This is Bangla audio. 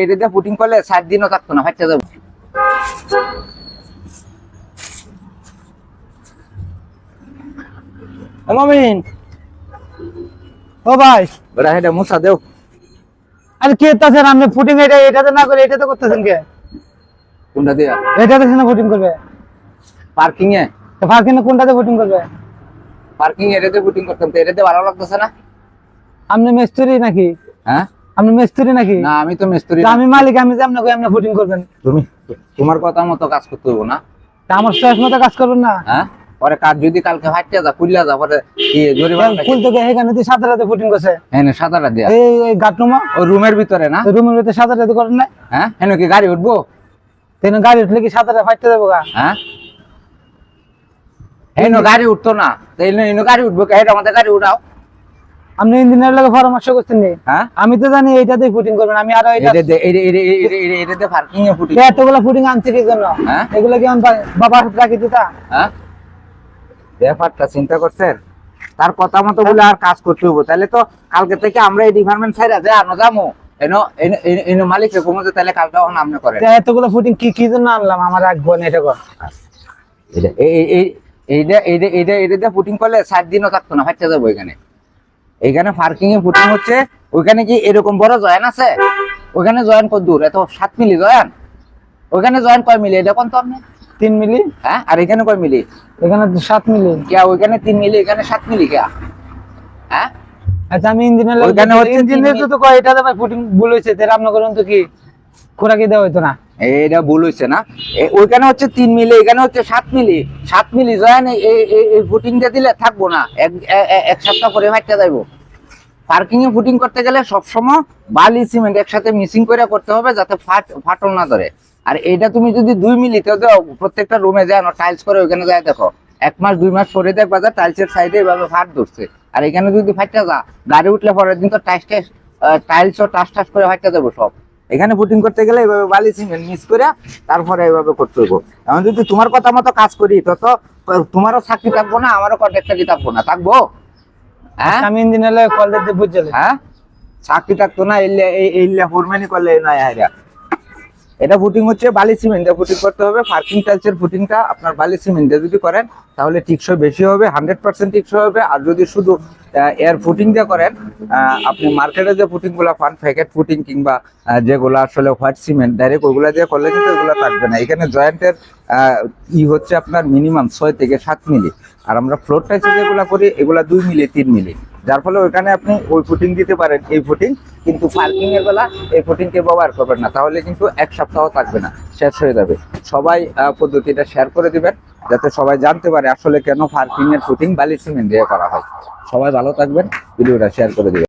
এটা দিয়ে পুটিং করলে সাত দিনও থাকতো না ফাইটা যাব। এ মমিন। ও ভাই। বেটা এটা মুসা দেও। আরে কে তাছেন আপনি ফুটিং এটা এটাতে না করে এটাতে করতেছেন কে? কোনটা দিয়া? এটাতে না ফুটিং করবে? পার্কিং এ তো ফাঁকি না কোনটাতে ফুটিং করবে? পার্কিং এটাতে পুটিং করতাম তো এটাতে ভালো লাগতেছে না। আপনি মিস্ত্রি নাকি? হ্যাঁ? আপনি মিস্ত্রি নাকি? না আমি তো মিস্ত্রি তা আমি মালিক আমি যে আপনাকে আপনি ফুটিং করবেন। তুমি তোমার কথা মতো কাজ করতে হইব না। তা আমার চয়েস মতো কাজ করবেন না। হ্যাঁ? পরে কাজ যদি কালকে ফাটিয়া যা কুলিয়া যা পরে কি জরিমানা ফুল থেকে এখানে তুই সাত রাতে ফুটিং করছে। হ্যাঁ না সাদাটা দিয়া এই এই গাটনুমা ও রুমের ভিতরে না? রুমের ভিতরে সাত রাতে করেন না হ্যাঁ? হেন কি গাড়ি উঠবো? তেন গাড়ি উঠলে কি সাত রাতে ফাইতে দেবো গা? হ্যাঁ? হেন গাড়ি উঠতো না। তো এনে গাড়ি উঠবো কে? আমাদের গাড়ি উঠাও। আপনি ইঞ্জিনিয়ার লাগে পরামর্শ করছেন নি? হ্যাঁ? আমি তো জানি এইটাতে ফুটিং করবেন আমি আরও এটা এটা দে এটা এটা এটা এটা এটাতে পার্কিং এ ফুটি এতগুলা ফুটিং আনছি কি জন্য? হ্যাঁ? এগুলো কি আমার বা- বাবার হাতে রাখি দিতা? হ্যাঁ? ব্যাপারটা চিন্তা করছেন? তার কথা মতো বলে আর কাজ করতে হব তাহলে তো কালকে থেকে আমরা এই ডিপার্টমেন্ট সাইড আছে আনো যাব এনো এনো- মালিক রে কমতে তাহলে কাজটা এখন আপনি করেন এতগুলো ফুটিং কি কি জন্য আনলাম? আমার রাখব না এটা কর। এই এই- এই এইটা এইটা এইটা দিয়ে ফুটিং করলে সাত দিনও থাকতো না ফাইটা যাব এখানে। এখানে পার্কিং এ ফুটিং হচ্ছে ওইখানে কি এরকম বড় জয়েন আছে? ওইখানে জয়েন কত দূর এত সাত মিলি জয়েন? ওইখানে জয়েন কয় মিলি? এটা কোন তো আপনি? তিন মিলি। হ্যাঁ আর এখানে কয় মিলি? এখানে তো সাত মিলি। কে ওইখানে তিন মিলি এখানে সাত মিলি কে হ্যাঁ? আচ্ছা আমি ইঞ্জিনিয়ার ওইখানে হচ্ছে ইঞ্জিনিয়ার। তো কয় এটাতে ভাই ফুটিং ভুল হয়েছে। আপনার করেন তো কি? খোরাকি দেওয়া হইতো না। এইটা ভুল হয়েছে না। ওইখানে হচ্ছে তিন মিলি, এখানে হচ্ছে সাত মিলি। সাত মিলি জয়েন এই ফুটিংটা দিলে থাকব না। এক সপ্তাহ পরে ফাইটটা যাইবো। পার্কিং এ ফুটিং করতে গেলে সবসময় বালি সিমেন্ট একসাথে মিসিং করে করতে হবে যাতে ফাট, ফাটল না ধরে। আর এইটা তুমি যদি দুই মিলিতে দাও, প্রত্যেকটা রুমে যায় না টাইলস করে ওইখানে যায়, দেখো। এক মাস, দুই মাস পরে দেখবা যে টাইলসের সাইডে এভাবে ফাট ধরছে। আর এখানে যদি ফাইটটা যা গাড়ি উঠলে পরের দিন তো টাইস টাইলস ও টাস টাস করে ফাইটটা দেবো সব। এখানে ফুটিং করতে গেলে এইভাবে বালি সিমেন্ট মিক্স করে তারপরে এইভাবে করতে হইব। এখন যদি তোমার কথা মতো কাজ করি তো তো তোমারও চাকরি থাকব না আমারও কন্ট্রাক্টারি থাকব না থাকব? হ্যাঁ? আমি ইঞ্জিনিয়ার কল দিতে বুঝছে হ্যাঁ? চাকরি থাকতো না এই এইলে ফোরম্যানি করলে নয় হাইরা এটা ফুটিং হচ্ছে বালি সিমেন্টে ফুটিং করতে হবে পার্কিং টাইলসের ফুটিংটা আপনার বালি সিমেন্টে যদি করেন, তাহলে টিকসই বেশি হবে হান্ড্রেড পার্সেন্ট টিকসই হবে। আর যদি শুধু এয়ার ফুটিং দিয়ে করেন আপনি মার্কেটে যে ফুটিংগুলা পান প্যাকেট ফুটিং কিংবা যেগুলো আসলে হোয়াইট সিমেন্ট ডাইরেক্ট ওগুলা দিয়ে করলে কিন্তু ওগুলো থাকবে না। এখানে জয়েন্টের ই হচ্ছে আপনার মিনিমাম ছয় থেকে সাত মিলি। আর আমরা ফ্লোর টাইসে যেগুলো করি, এগুলা দুই মিলি, তিন মিলি। যার ফলে ওইখানে আপনি ওই ফুটিং দিতে পারেন, এই ফুটিং কিন্তু পার্কিং এর বেলা এই ফুটিং কে ব্যবহার করবেন না। তাহলে কিন্তু এক সপ্তাহ থাকবে না, শেষ হয়ে যাবে। সবাই পদ্ধতিটা শেয়ার করে দিবেন, যাতে সবাই জানতে পারে আসলে কেন পার্কিং এর ফুটিং বালি সিমেন্ট দিয়ে করা হয়। সবাই ভালো থাকবেন, ভিডিওটা শেয়ার করে দিবেন।